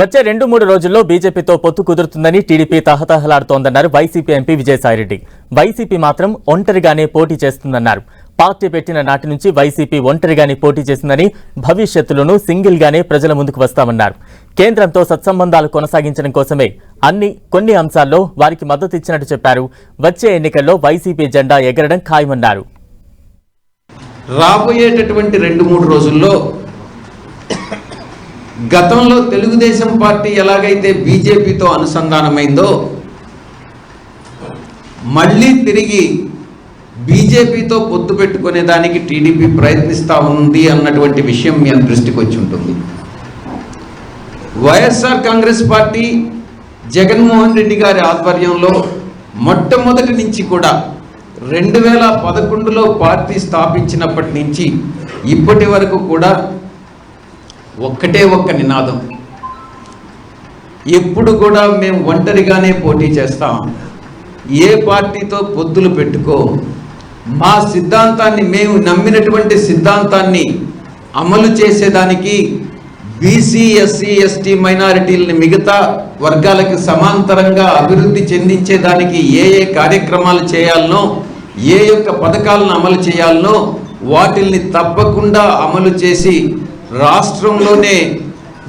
వచ్చే రెండు మూడు రోజుల్లో బీజేపీతో పొత్తు కుదురుతుందని టీడీపీ తహతహలాడుతోందన్నారు వైసీపీ ఎంపీ విజయసాయిరెడ్డి. వైసీపీ మాత్రం ఒంటరిగానే పోటీ చేస్తుందన్నారు. పార్టీ పెట్టిన నాటి నుంచి వైసీపీ ఒంటరిగానే పోటీ చేసిందని భవిష్యత్తులోనూ సింగిల్ గానే ప్రజల ముందుకు వస్తామన్నారు. కేంద్రంతో సత్సంబంధాలు కొనసాగించడం కోసమే అన్ని కొన్ని అంశాల్లో వారికి మద్దతు ఇచ్చినట్టు చెప్పారు. వచ్చే ఎన్నికల్లో వైసీపీ జెండా ఎగరడం ఖాయమన్నారు. రాబోయేటటువంటి రెండు మూడు రోజుల్లో గతంలో తెలుగుదేశం పార్టీ ఎలాగైతే బీజేపీతో అనుసంధానమైందో మళ్ళీ తిరిగి బీజేపీతో పొత్తు పెట్టుకునే దానికి టీడీపీ ప్రయత్నిస్తూ ఉంది అన్నటువంటి విషయం మీ దృష్టికి వచ్చి ఉంటుంది. YSR Congress party Jaganmohan Reddy గారి ఆధ్వర్యంలో మొట్టమొదటి నుంచి కూడా రెండు వేల పదకొండులో పార్టీ స్థాపించినప్పటి నుంచి ఇప్పటి వరకు కూడా ఒక్కటే ఒక్క నినాదం. ఎప్పుడు కూడా మేము ఒంటరిగానే పోటీ చేస్తాం. ఏ పార్టీతో పొత్తులు పెట్టుకో మా సిద్ధాంతాన్ని మేము నమ్మినటువంటి సిద్ధాంతాన్ని అమలు చేసేదానికి బీసీ ఎస్సీ ఎస్టీ మైనారిటీలని మిగతా వర్గాలకు సమాంతరంగా అభివృద్ధి చెందించేదానికి ఏ ఏ కార్యక్రమాలు చేయాలనో ఏ యొక్క పథకాలను అమలు చేయాలనో వాటిల్ని తప్పకుండా అమలు చేసి రాష్ట్రంలోనే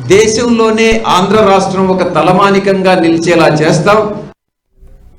దేశంలోనే ఆంధ్ర రాష్ట్రం ఒక తలమానికంగా నిలిచేలా చేస్తాం.